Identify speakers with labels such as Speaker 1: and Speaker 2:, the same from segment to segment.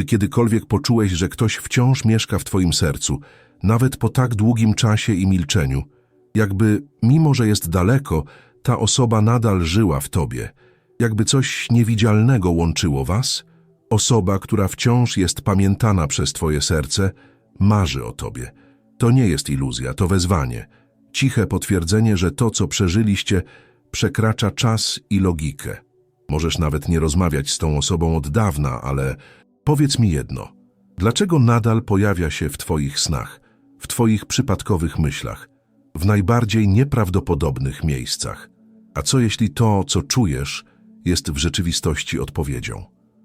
Speaker 1: Czy kiedykolwiek poczułeś, że ktoś wciąż mieszka w twoim sercu, nawet po tak długim czasie i milczeniu? Jakby, mimo że jest daleko, ta osoba nadal żyła w tobie. Jakby coś niewidzialnego łączyło was? Osoba, która wciąż jest pamiętana przez twoje serce, marzy o tobie. To nie jest iluzja, to wezwanie. Ciche potwierdzenie, że to, co przeżyliście, przekracza czas i logikę. Możesz nawet nie rozmawiać z tą osobą od dawna, ale powiedz mi jedno. Dlaczego nadal pojawia się w twoich snach, w twoich przypadkowych myślach, w najbardziej nieprawdopodobnych miejscach? A co jeśli to, co czujesz, jest w rzeczywistości odpowiedzią?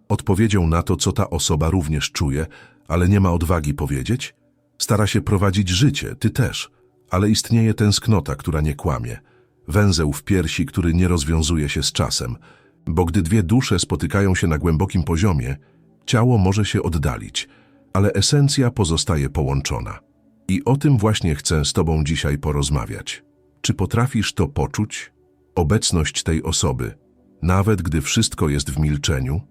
Speaker 1: Odpowiedzią na to, co ta osoba również czuje, ale nie ma odwagi powiedzieć? Stara się prowadzić życie, ty też, ale istnieje tęsknota, która nie kłamie. Węzeł w piersi, który nie rozwiązuje się z czasem, bo gdy dwie dusze spotykają się na głębokim poziomie, ciało może się oddalić, ale esencja pozostaje połączona. I o tym właśnie chcę z Tobą dzisiaj porozmawiać. Czy potrafisz to poczuć? Obecność tej osoby, nawet gdy wszystko jest w milczeniu?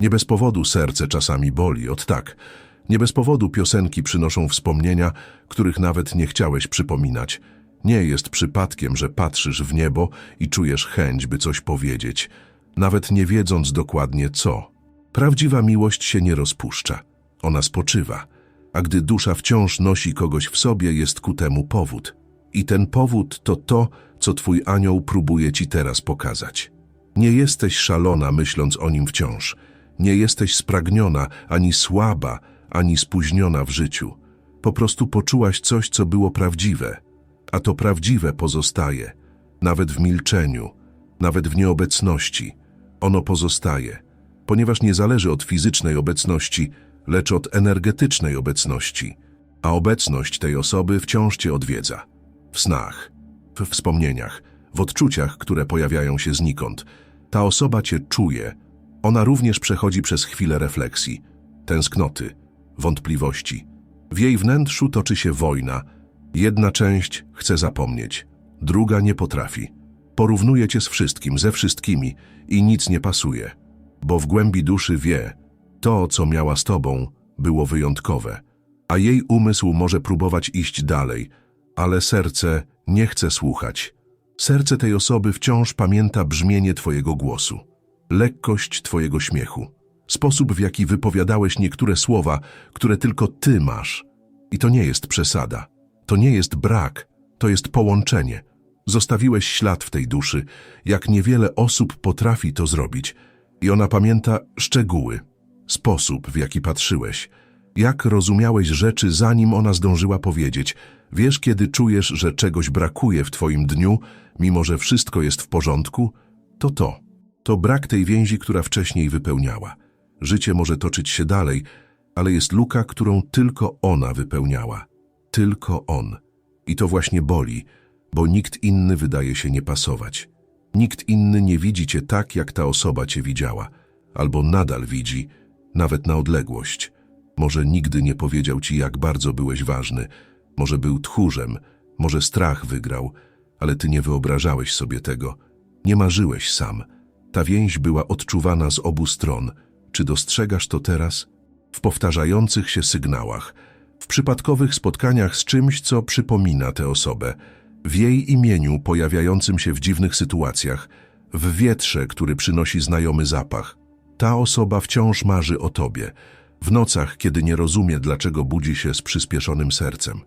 Speaker 1: Nie bez powodu serce czasami boli, od tak. Nie bez powodu piosenki przynoszą wspomnienia, których nawet nie chciałeś przypominać. Nie jest przypadkiem, że patrzysz w niebo i czujesz chęć, by coś powiedzieć, nawet nie wiedząc dokładnie co. Prawdziwa miłość się nie rozpuszcza. Ona spoczywa. A gdy dusza wciąż nosi kogoś w sobie, jest ku temu powód. I ten powód to to, co twój anioł próbuje ci teraz pokazać. Nie jesteś szalona, myśląc o nim wciąż. Nie jesteś spragniona, ani słaba, ani spóźniona w życiu. Po prostu poczułaś coś, co było prawdziwe. A to prawdziwe pozostaje, nawet w milczeniu, nawet w nieobecności. Ono pozostaje, ponieważ nie zależy od fizycznej obecności, lecz od energetycznej obecności. A obecność tej osoby wciąż cię odwiedza. W snach, w wspomnieniach, w odczuciach, które pojawiają się znikąd. Ta osoba cię czuje. Ona również przechodzi przez chwilę refleksji, tęsknoty, wątpliwości. W jej wnętrzu toczy się wojna. Jedna część chce zapomnieć, druga nie potrafi. Porównuje cię z wszystkim, ze wszystkimi i nic nie pasuje, bo w głębi duszy wie, to, co miała z tobą, było wyjątkowe, a jej umysł może próbować iść dalej, ale serce nie chce słuchać. Serce tej osoby wciąż pamięta brzmienie twojego głosu, lekkość twojego śmiechu, sposób, w jaki wypowiadałeś niektóre słowa, które tylko ty masz. I to nie jest przesada, to nie jest brak, to jest połączenie. Zostawiłeś ślad w tej duszy, jak niewiele osób potrafi to zrobić. I ona pamięta szczegóły, sposób, w jaki patrzyłeś, jak rozumiałeś rzeczy, zanim ona zdążyła powiedzieć. Wiesz, kiedy czujesz, że czegoś brakuje w twoim dniu, mimo że wszystko jest w porządku? To to. To brak tej więzi, która wcześniej wypełniała. Życie może toczyć się dalej, ale jest luka, którą tylko ona wypełniała. Tylko on. I to właśnie boli, bo nikt inny wydaje się nie pasować. Nikt inny nie widzi cię tak, jak ta osoba cię widziała, albo nadal widzi, nawet na odległość. Może nigdy nie powiedział ci, jak bardzo byłeś ważny, może był tchórzem, może strach wygrał, ale ty nie wyobrażałeś sobie tego. Nie marzyłeś sam. Ta więź była odczuwana z obu stron. Czy dostrzegasz to teraz? W powtarzających się sygnałach, w przypadkowych spotkaniach z czymś, co przypomina tę osobę, w jej imieniu pojawiającym się w dziwnych sytuacjach, w wietrze, który przynosi znajomy zapach. Ta osoba wciąż marzy o tobie, w nocach, kiedy nie rozumie, dlaczego budzi się z przyspieszonym sercem.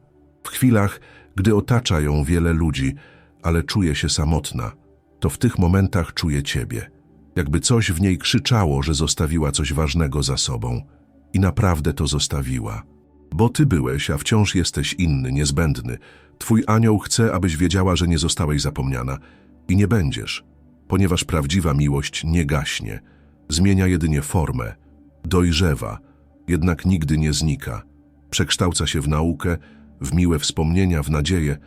Speaker 1: W chwilach, gdy otacza ją wiele ludzi, ale czuje się samotna, to w tych momentach czuje ciebie. Jakby coś w niej krzyczało, że zostawiła coś ważnego za sobą. I naprawdę to zostawiła. Bo ty byłeś, a wciąż jesteś inny, niezbędny. Twój anioł chce, abyś wiedziała, że nie zostałeś zapomniana. I nie będziesz, ponieważ prawdziwa miłość nie gaśnie. Zmienia jedynie formę, dojrzewa, jednak nigdy nie znika. Przekształca się w naukę, w miłe wspomnienia, w nadzieję,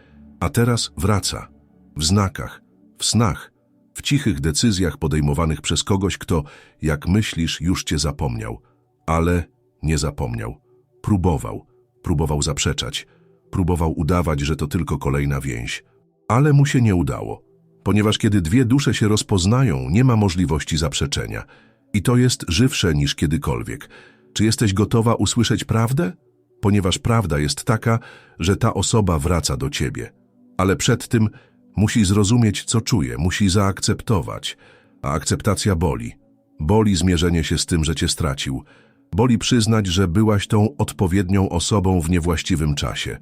Speaker 1: a teraz wraca. W znakach, w snach, w cichych decyzjach podejmowanych przez kogoś, kto, jak myślisz, już cię zapomniał. Ale nie zapomniał. Próbował, próbował zaprzeczać, próbował udawać, że to tylko kolejna więź. Ale mu się nie udało, ponieważ kiedy dwie dusze się rozpoznają, nie ma możliwości zaprzeczenia. I to jest żywsze niż kiedykolwiek. Czy jesteś gotowa usłyszeć prawdę? Ponieważ prawda jest taka, że ta osoba wraca do ciebie. Ale przed tym musi zrozumieć, co czuje, musi zaakceptować. A akceptacja boli. Boli zmierzenie się z tym, że cię stracił. Boli przyznać, że byłaś tą odpowiednią osobą w niewłaściwym czasie.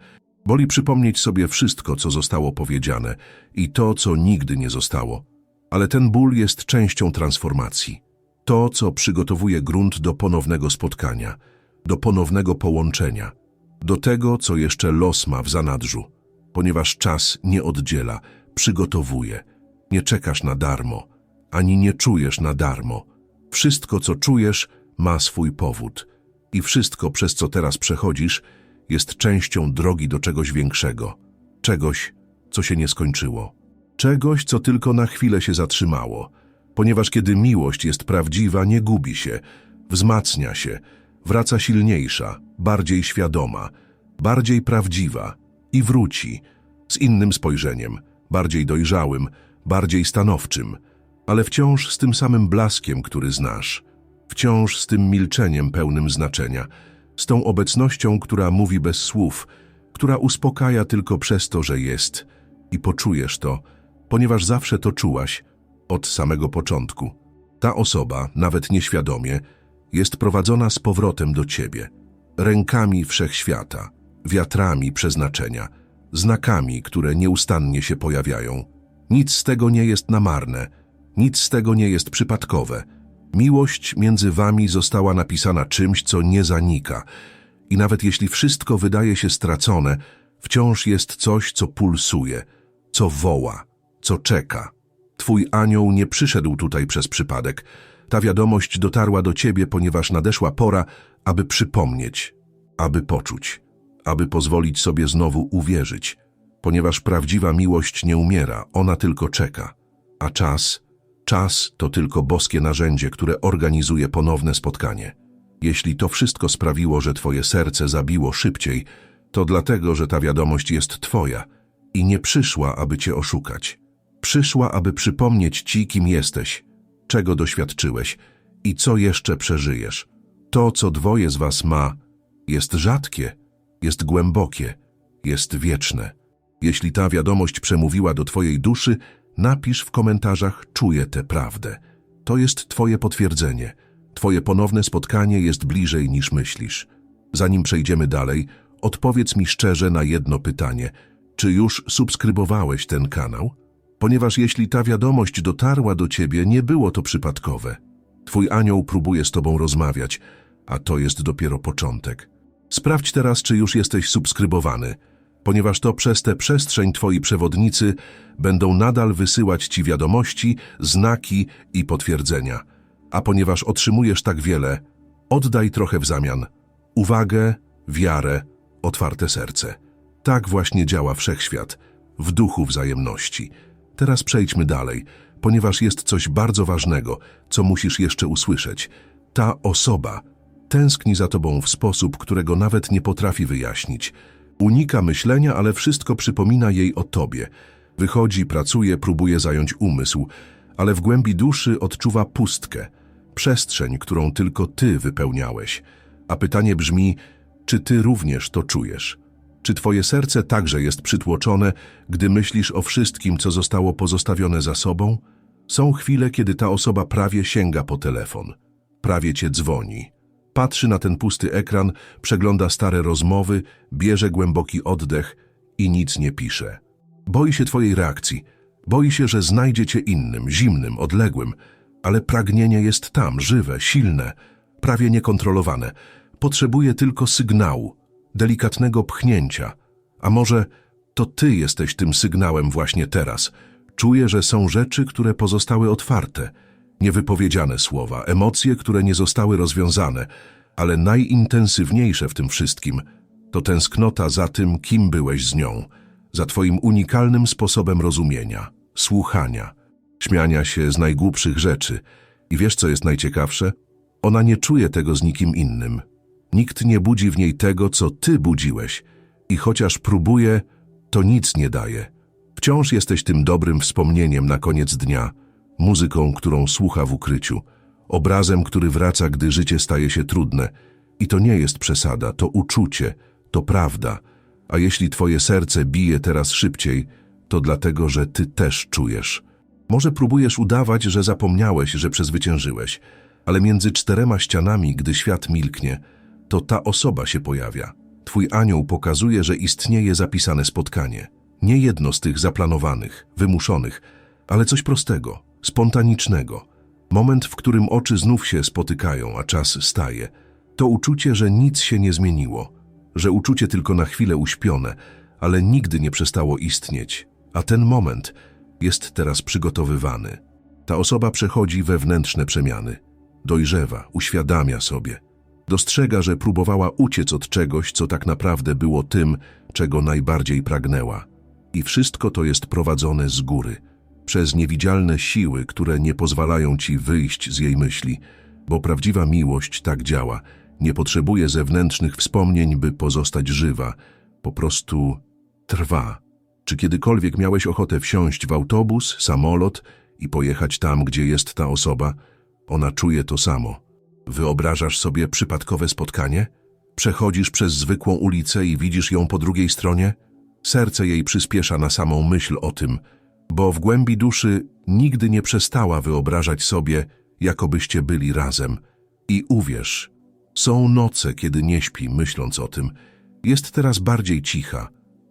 Speaker 1: Boli przypomnieć sobie wszystko, co zostało powiedziane i to, co nigdy nie zostało. Ale ten ból jest częścią transformacji. To, co przygotowuje grunt do ponownego spotkania, do ponownego połączenia, do tego, co jeszcze los ma w zanadrzu. Ponieważ czas nie oddziela, przygotowuje. Nie czekasz na darmo, ani nie czujesz na darmo. Wszystko, co czujesz, ma swój powód. I wszystko, przez co teraz przechodzisz, jest częścią drogi do czegoś większego. Czegoś, co się nie skończyło. Czegoś, co tylko na chwilę się zatrzymało. Ponieważ kiedy miłość jest prawdziwa, nie gubi się, wzmacnia się, wraca silniejsza, bardziej świadoma, bardziej prawdziwa i wróci z innym spojrzeniem, bardziej dojrzałym, bardziej stanowczym, ale wciąż z tym samym blaskiem, który znasz, wciąż z tym milczeniem pełnym znaczenia, z tą obecnością, która mówi bez słów, która uspokaja tylko przez to, że jest i poczujesz to, ponieważ zawsze to czułaś od samego początku. Ta osoba, nawet nieświadomie, jest prowadzona z powrotem do ciebie, rękami wszechświata, wiatrami przeznaczenia, znakami, które nieustannie się pojawiają. Nic z tego nie jest na marne, nic z tego nie jest przypadkowe. Miłość między wami została napisana czymś, co nie zanika. I nawet jeśli wszystko wydaje się stracone, wciąż jest coś, co pulsuje, co woła, co czeka. Twój anioł nie przyszedł tutaj przez przypadek. Ta wiadomość dotarła do ciebie, ponieważ nadeszła pora, aby przypomnieć, aby poczuć, aby pozwolić sobie znowu uwierzyć. Ponieważ prawdziwa miłość nie umiera, ona tylko czeka. A czas, czas to tylko boskie narzędzie, które organizuje ponowne spotkanie. Jeśli to wszystko sprawiło, że twoje serce zabiło szybciej, to dlatego, że ta wiadomość jest twoja i nie przyszła, aby cię oszukać. Przyszła, aby przypomnieć ci, kim jesteś, czego doświadczyłeś i co jeszcze przeżyjesz. To, co dwoje z was ma, jest rzadkie, jest głębokie, jest wieczne. Jeśli ta wiadomość przemówiła do twojej duszy, napisz w komentarzach czuję tę prawdę. To jest twoje potwierdzenie. Twoje ponowne spotkanie jest bliżej niż myślisz. Zanim przejdziemy dalej, odpowiedz mi szczerze na jedno pytanie. Czy już subskrybowałeś ten kanał? Ponieważ jeśli ta wiadomość dotarła do ciebie, nie było to przypadkowe. Twój anioł próbuje z tobą rozmawiać, a to jest dopiero początek. Sprawdź teraz, czy już jesteś subskrybowany, ponieważ to przez tę przestrzeń twoi przewodnicy będą nadal wysyłać ci wiadomości, znaki i potwierdzenia. A ponieważ otrzymujesz tak wiele, oddaj trochę w zamian. Uwagę, wiarę, otwarte serce. Tak właśnie działa wszechświat, w duchu wzajemności. Teraz przejdźmy dalej, ponieważ jest coś bardzo ważnego, co musisz jeszcze usłyszeć. Ta osoba tęskni za tobą w sposób, którego nawet nie potrafi wyjaśnić. Unika myślenia, ale wszystko przypomina jej o tobie. Wychodzi, pracuje, próbuje zająć umysł, ale w głębi duszy odczuwa pustkę, przestrzeń, którą tylko ty wypełniałeś. A pytanie brzmi, czy ty również to czujesz? Czy twoje serce także jest przytłoczone, gdy myślisz o wszystkim, co zostało pozostawione za sobą? Są chwile, kiedy ta osoba prawie sięga po telefon, prawie cię dzwoni. Patrzy na ten pusty ekran, przegląda stare rozmowy, bierze głęboki oddech i nic nie pisze. Boi się twojej reakcji, boi się, że znajdzie cię innym, zimnym, odległym, ale pragnienie jest tam, żywe, silne, prawie niekontrolowane. Potrzebuje tylko sygnału, delikatnego pchnięcia. A może to ty jesteś tym sygnałem właśnie teraz. Czuję, że są rzeczy, które pozostały otwarte, niewypowiedziane słowa, emocje, które nie zostały rozwiązane, ale najintensywniejsze w tym wszystkim to tęsknota za tym, kim byłeś z nią, za twoim unikalnym sposobem rozumienia, słuchania, śmiania się z najgłupszych rzeczy. I wiesz, co jest najciekawsze? Ona nie czuje tego z nikim innym. Nikt nie budzi w niej tego, co ty budziłeś. I chociaż próbuje, to nic nie daje. Wciąż jesteś tym dobrym wspomnieniem na koniec dnia, muzyką, którą słucha w ukryciu, obrazem, który wraca, gdy życie staje się trudne I to nie jest przesada, to uczucie, to prawda. A jeśli twoje serce bije teraz szybciej, to dlatego, że ty też czujesz. Może próbujesz udawać, że zapomniałeś, że przezwyciężyłeś, ale między czterema ścianami, gdy świat milknie, to ta osoba się pojawia. Twój anioł pokazuje, że istnieje zapisane spotkanie. Nie jedno z tych zaplanowanych, wymuszonych, ale coś prostego, spontanicznego. Moment, w którym oczy znów się spotykają, a czas staje. To uczucie, że nic się nie zmieniło, że uczucie tylko na chwilę uśpione, ale nigdy nie przestało istnieć. A ten moment jest teraz przygotowywany. Ta osoba przechodzi wewnętrzne przemiany. Dojrzewa, uświadamia sobie. Dostrzega, że próbowała uciec od czegoś, co tak naprawdę było tym, czego najbardziej pragnęła. I wszystko to jest prowadzone z góry, przez niewidzialne siły, które nie pozwalają ci wyjść z jej myśli, bo prawdziwa miłość tak działa. Nie potrzebuje zewnętrznych wspomnień, by pozostać żywa. Po prostu trwa. Czy kiedykolwiek miałeś ochotę wsiąść w autobus, samolot i pojechać tam, gdzie jest ta osoba? Ona czuje to samo. Wyobrażasz sobie przypadkowe spotkanie? Przechodzisz przez zwykłą ulicę i widzisz ją po drugiej stronie? Serce jej przyspiesza na samą myśl o tym, bo w głębi duszy nigdy nie przestała wyobrażać sobie, jakobyście byli razem. I uwierz, są noce, kiedy nie śpi, myśląc o tym. Jest teraz bardziej cicha,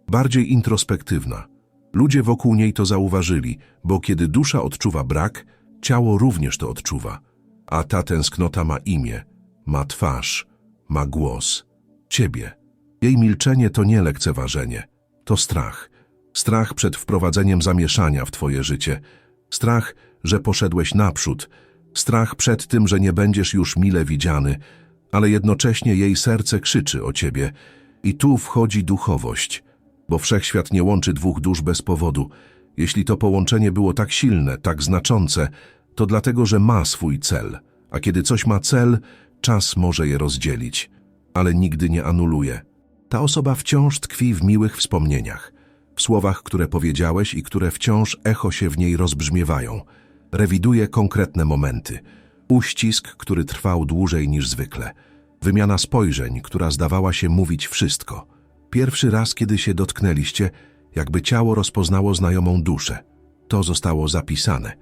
Speaker 1: bardziej introspektywna. Ludzie wokół niej to zauważyli, bo kiedy dusza odczuwa brak, ciało również to odczuwa. A ta tęsknota ma imię, ma twarz, ma głos. Ciebie. Jej milczenie to nie lekceważenie, to strach. Strach przed wprowadzeniem zamieszania w twoje życie. Strach, że poszedłeś naprzód. Strach przed tym, że nie będziesz już mile widziany, ale jednocześnie jej serce krzyczy o ciebie. I tu wchodzi duchowość, bo wszechświat nie łączy dwóch dusz bez powodu. Jeśli to połączenie było tak silne, tak znaczące, to dlatego, że ma swój cel. A kiedy coś ma cel, czas może je rozdzielić, ale nigdy nie anuluje. Ta osoba wciąż tkwi w miłych wspomnieniach, w słowach, które powiedziałeś i które wciąż echo się w niej rozbrzmiewają. Rewiduje konkretne momenty. Uścisk, który trwał dłużej niż zwykle. Wymiana spojrzeń, która zdawała się mówić wszystko. Pierwszy raz, kiedy się dotknęliście, jakby ciało rozpoznało znajomą duszę. To zostało zapisane.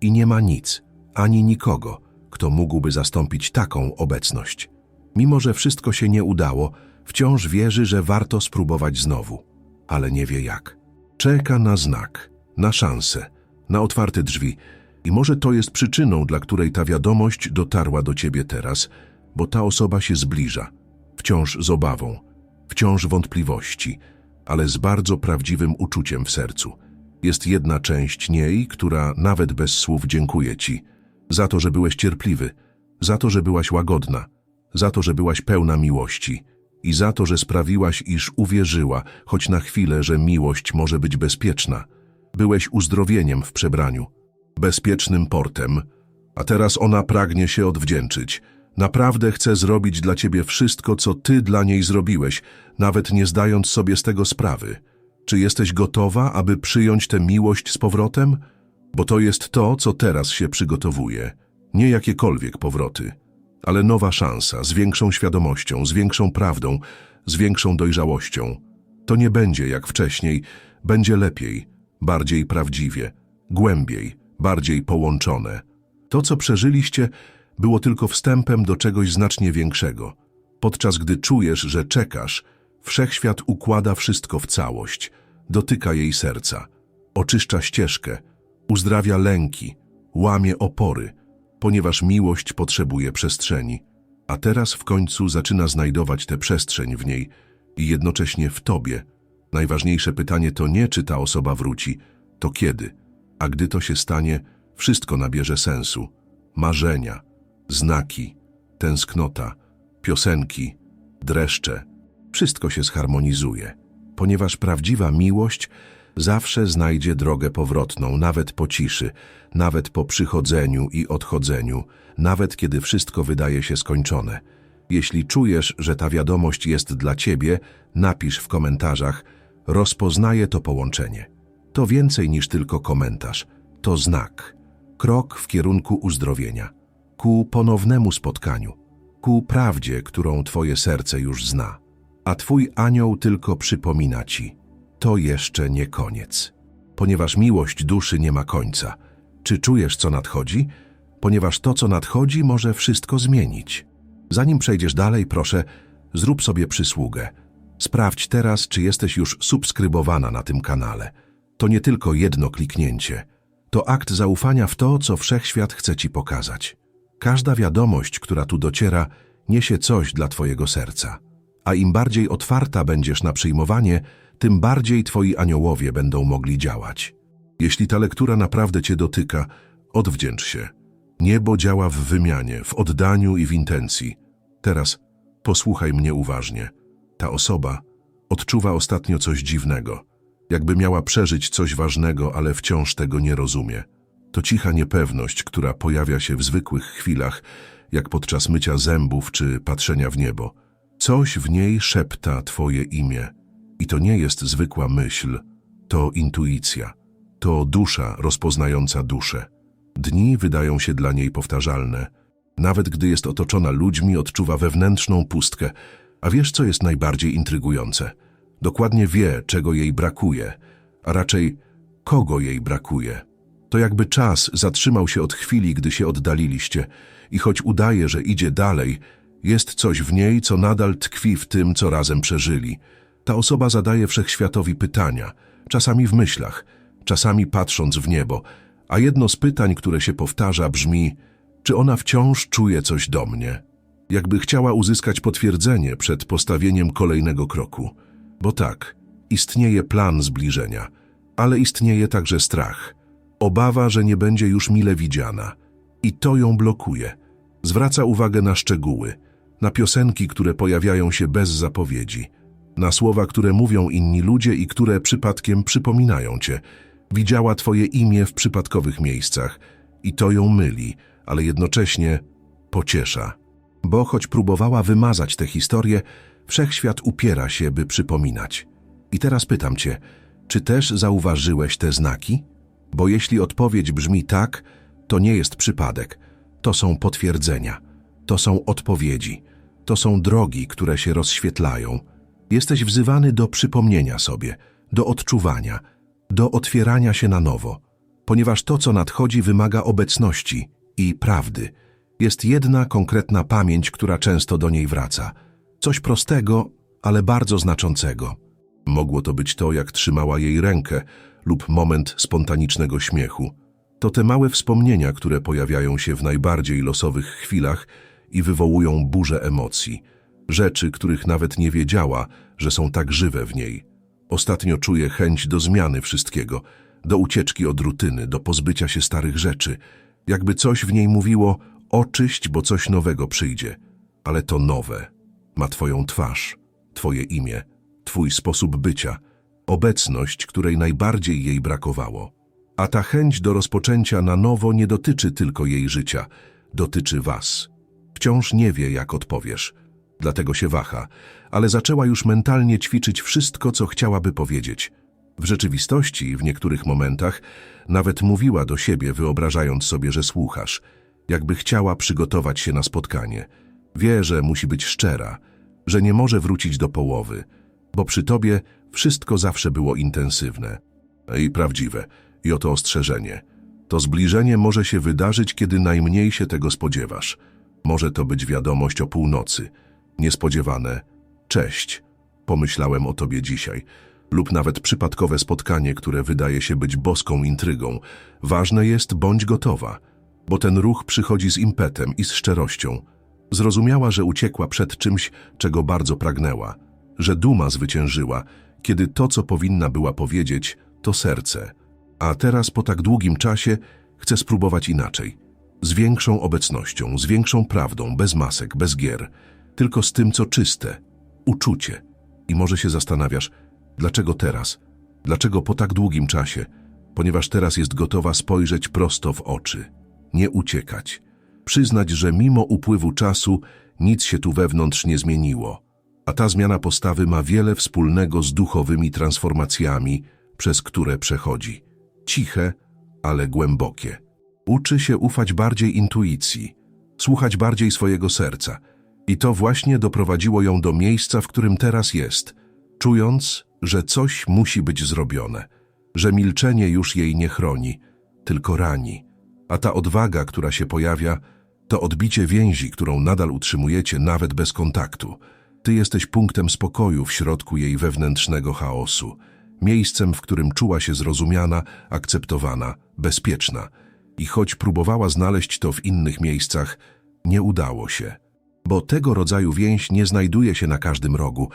Speaker 1: I nie ma nic, ani nikogo, kto mógłby zastąpić taką obecność. Mimo, że wszystko się nie udało, wciąż wierzy, że warto spróbować znowu, ale nie wie jak. Czeka na znak, na szansę, na otwarte drzwi i może to jest przyczyną, dla której ta wiadomość dotarła do ciebie teraz, bo ta osoba się zbliża, wciąż z obawą, wciąż wątpliwości, ale z bardzo prawdziwym uczuciem w sercu. Jest jedna część niej, która nawet bez słów dziękuję ci za to, że byłeś cierpliwy, za to, że byłaś łagodna, za to, że byłaś pełna miłości i za to, że sprawiłaś, iż uwierzyła, choć na chwilę, że miłość może być bezpieczna. Byłeś uzdrowieniem w przebraniu, bezpiecznym portem, a teraz ona pragnie się odwdzięczyć. Naprawdę chce zrobić dla ciebie wszystko, co ty dla niej zrobiłeś, nawet nie zdając sobie z tego sprawy. Czy jesteś gotowa, aby przyjąć tę miłość z powrotem? Bo to jest to, co teraz się przygotowuje. Nie jakiekolwiek powroty, ale nowa szansa, z większą świadomością, z większą prawdą, z większą dojrzałością. To nie będzie jak wcześniej, będzie lepiej, bardziej prawdziwie, głębiej, bardziej połączone. To, co przeżyliście, było tylko wstępem do czegoś znacznie większego. Podczas gdy czujesz, że czekasz, wszechświat układa wszystko w całość, dotyka jej serca, oczyszcza ścieżkę, uzdrawia lęki, łamie opory, ponieważ miłość potrzebuje przestrzeni. A teraz w końcu zaczyna znajdować tę przestrzeń w niej i jednocześnie w tobie. Najważniejsze pytanie to nie, czy ta osoba wróci, to kiedy. A gdy to się stanie, wszystko nabierze sensu. Marzenia, znaki, tęsknota, piosenki, dreszcze. Wszystko się zharmonizuje, ponieważ prawdziwa miłość zawsze znajdzie drogę powrotną, nawet po ciszy, nawet po przychodzeniu i odchodzeniu, nawet kiedy wszystko wydaje się skończone. Jeśli czujesz, że ta wiadomość jest dla ciebie, napisz w komentarzach rozpoznaję to połączenie. To więcej niż tylko komentarz, to znak, krok w kierunku uzdrowienia, ku ponownemu spotkaniu, ku prawdzie, którą twoje serce już zna. A twój anioł tylko przypomina ci. To jeszcze nie koniec. Ponieważ miłość duszy nie ma końca. Czy czujesz, co nadchodzi? Ponieważ to, co nadchodzi, może wszystko zmienić. Zanim przejdziesz dalej, proszę, zrób sobie przysługę. Sprawdź teraz, czy jesteś już subskrybowana na tym kanale. To nie tylko jedno kliknięcie. To akt zaufania w to, co wszechświat chce ci pokazać. Każda wiadomość, która tu dociera, niesie coś dla twojego serca. A im bardziej otwarta będziesz na przyjmowanie, tym bardziej twoi aniołowie będą mogli działać. Jeśli ta lektura naprawdę cię dotyka, odwdzięcz się. Niebo działa w wymianie, w oddaniu i w intencji. Teraz posłuchaj mnie uważnie. Ta osoba odczuwa ostatnio coś dziwnego, jakby miała przeżyć coś ważnego, ale wciąż tego nie rozumie. To cicha niepewność, która pojawia się w zwykłych chwilach, jak podczas mycia zębów czy patrzenia w niebo. Coś w niej szepta Twoje imię. I to nie jest zwykła myśl, to intuicja, to dusza rozpoznająca duszę. Dni wydają się dla niej powtarzalne. Nawet gdy jest otoczona ludźmi, odczuwa wewnętrzną pustkę. A wiesz, co jest najbardziej intrygujące? Dokładnie wie, czego jej brakuje, a raczej kogo jej brakuje. To jakby czas zatrzymał się od chwili, gdy się oddaliliście i choć udaje, że idzie dalej, jest coś w niej, co nadal tkwi w tym, co razem przeżyli. Ta osoba zadaje wszechświatowi pytania, czasami w myślach, czasami patrząc w niebo, a jedno z pytań, które się powtarza, brzmi: czy ona wciąż czuje coś do mnie? Jakby chciała uzyskać potwierdzenie przed postawieniem kolejnego kroku. Bo tak, istnieje plan zbliżenia, ale istnieje także strach. Obawa, że nie będzie już mile widziana. I to ją blokuje. Zwraca uwagę na szczegóły, na piosenki, które pojawiają się bez zapowiedzi, na słowa, które mówią inni ludzie i które przypadkiem przypominają cię. Widziała twoje imię w przypadkowych miejscach i to ją myli, ale jednocześnie pociesza. Bo choć próbowała wymazać tę historię, wszechświat upiera się, by przypominać. I teraz pytam cię, czy też zauważyłeś te znaki? Bo jeśli odpowiedź brzmi tak, to nie jest przypadek. To są potwierdzenia, to są odpowiedzi, to są drogi, które się rozświetlają. Jesteś wzywany do przypomnienia sobie, do odczuwania, do otwierania się na nowo, ponieważ to, co nadchodzi, wymaga obecności i prawdy. Jest jedna konkretna pamięć, która często do niej wraca. Coś prostego, ale bardzo znaczącego. Mogło to być to, jak trzymała jej rękę, lub moment spontanicznego śmiechu. To te małe wspomnienia, które pojawiają się w najbardziej losowych chwilach i wywołują burzę emocji. Rzeczy, których nawet nie wiedziała, że są tak żywe w niej. Ostatnio czuję chęć do zmiany wszystkiego, do ucieczki od rutyny, do pozbycia się starych rzeczy. Jakby coś w niej mówiło, oczyść, bo coś nowego przyjdzie. Ale to nowe. Ma twoją twarz, twoje imię, twój sposób bycia, obecność, której najbardziej jej brakowało. A ta chęć do rozpoczęcia na nowo nie dotyczy tylko jej życia, dotyczy was. Wciąż nie wie, jak odpowiesz, dlatego się waha, ale zaczęła już mentalnie ćwiczyć wszystko, co chciałaby powiedzieć. W rzeczywistości, w niektórych momentach, nawet mówiła do siebie, wyobrażając sobie, że słuchasz, jakby chciała przygotować się na spotkanie. Wie, że musi być szczera, że nie może wrócić do połowy, bo przy tobie wszystko zawsze było intensywne i prawdziwe. I oto ostrzeżenie. To zbliżenie może się wydarzyć, kiedy najmniej się tego spodziewasz. Może to być wiadomość o północy. Niespodziewane. Cześć. Pomyślałem o tobie dzisiaj. Lub nawet przypadkowe spotkanie, które wydaje się być boską intrygą. Ważne jest, bądź gotowa, bo ten ruch przychodzi z impetem i z szczerością. Zrozumiała, że uciekła przed czymś, czego bardzo pragnęła, że duma zwyciężyła, kiedy to, co powinna była powiedzieć, to serce. A teraz, po tak długim czasie, chce spróbować inaczej. Z większą obecnością, z większą prawdą, bez masek, bez gier, tylko z tym, co czyste, uczucie. I może się zastanawiasz, dlaczego teraz? Dlaczego po tak długim czasie? Ponieważ teraz jest gotowa spojrzeć prosto w oczy, nie uciekać. Przyznać, że mimo upływu czasu nic się tu wewnątrz nie zmieniło. A ta zmiana postawy ma wiele wspólnego z duchowymi transformacjami, przez które przechodzi. Ciche, ale głębokie. Uczy się ufać bardziej intuicji, słuchać bardziej swojego serca. I to właśnie doprowadziło ją do miejsca, w którym teraz jest, czując, że coś musi być zrobione, że milczenie już jej nie chroni, tylko rani. A ta odwaga, która się pojawia, to odbicie więzi, którą nadal utrzymujecie nawet bez kontaktu. Ty jesteś punktem spokoju w środku jej wewnętrznego chaosu, miejscem, w którym czuła się zrozumiana, akceptowana, bezpieczna. I choć próbowała znaleźć to w innych miejscach, nie udało się. Bo tego rodzaju więź nie znajduje się na każdym rogu.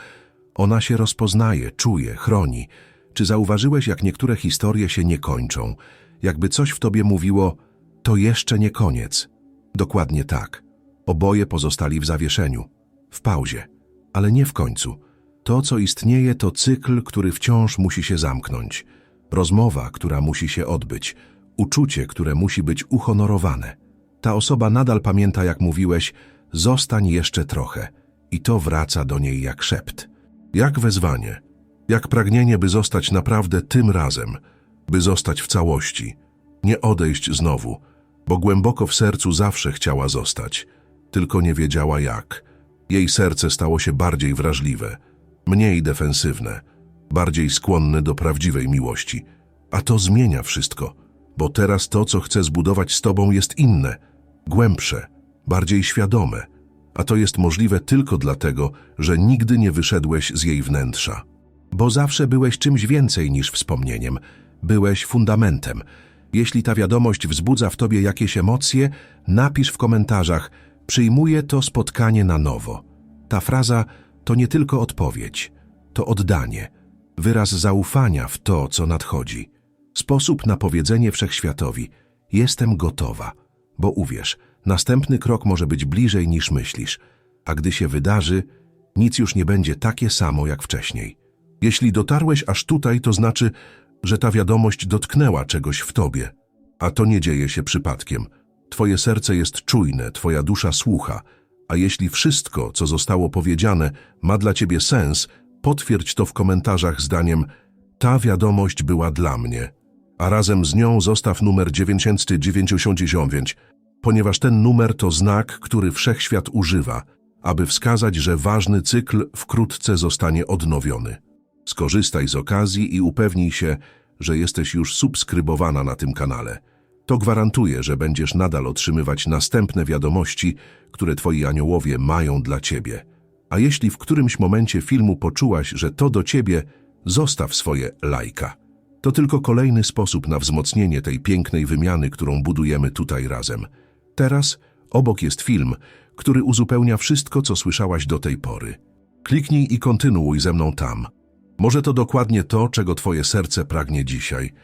Speaker 1: Ona się rozpoznaje, czuje, chroni. Czy zauważyłeś, jak niektóre historie się nie kończą? Jakby coś w tobie mówiło, to jeszcze nie koniec. Dokładnie tak. Oboje pozostali w zawieszeniu, w pauzie, ale nie w końcu. To, co istnieje, to cykl, który wciąż musi się zamknąć. Rozmowa, która musi się odbyć. Uczucie, które musi być uhonorowane. Ta osoba nadal pamięta, jak mówiłeś, zostań jeszcze trochę. I to wraca do niej jak szept. Jak wezwanie. Jak pragnienie, by zostać naprawdę tym razem. By zostać w całości. Nie odejść znowu, bo głęboko w sercu zawsze chciała zostać. Tylko nie wiedziała jak. Jej serce stało się bardziej wrażliwe, mniej defensywne, bardziej skłonne do prawdziwej miłości. A to zmienia wszystko, bo teraz to, co chce zbudować z tobą, jest inne, głębsze, bardziej świadome. A to jest możliwe tylko dlatego, że nigdy nie wyszedłeś z jej wnętrza. Bo zawsze byłeś czymś więcej niż wspomnieniem. Byłeś fundamentem. Jeśli ta wiadomość wzbudza w tobie jakieś emocje, napisz w komentarzach Przyjmuję to spotkanie na nowo. Ta fraza to nie tylko odpowiedź, to oddanie, wyraz zaufania w to, co nadchodzi. Sposób na powiedzenie wszechświatowi Jestem gotowa, bo uwierz, następny krok może być bliżej niż myślisz, a gdy się wydarzy, nic już nie będzie takie samo jak wcześniej. Jeśli dotarłeś aż tutaj, to znaczy, że ta wiadomość dotknęła czegoś w tobie. A to nie dzieje się przypadkiem. Twoje serce jest czujne, twoja dusza słucha, a jeśli wszystko, co zostało powiedziane, ma dla ciebie sens, potwierdź to w komentarzach zdaniem Ta wiadomość była dla mnie. A razem z nią zostaw numer 999, ponieważ ten numer to znak, który wszechświat używa, aby wskazać, że ważny cykl wkrótce zostanie odnowiony. Skorzystaj z okazji i upewnij się, że jesteś już subskrybowana na tym kanale. To gwarantuje, że będziesz nadal otrzymywać następne wiadomości, które twoi aniołowie mają dla ciebie. A jeśli w którymś momencie filmu poczułaś, że to do ciebie, zostaw swoje lajka. To tylko kolejny sposób na wzmocnienie tej pięknej wymiany, którą budujemy tutaj razem. Teraz obok jest film, który uzupełnia wszystko, co słyszałaś do tej pory. Kliknij i kontynuuj ze mną tam. Może to dokładnie to, czego twoje serce pragnie dzisiaj –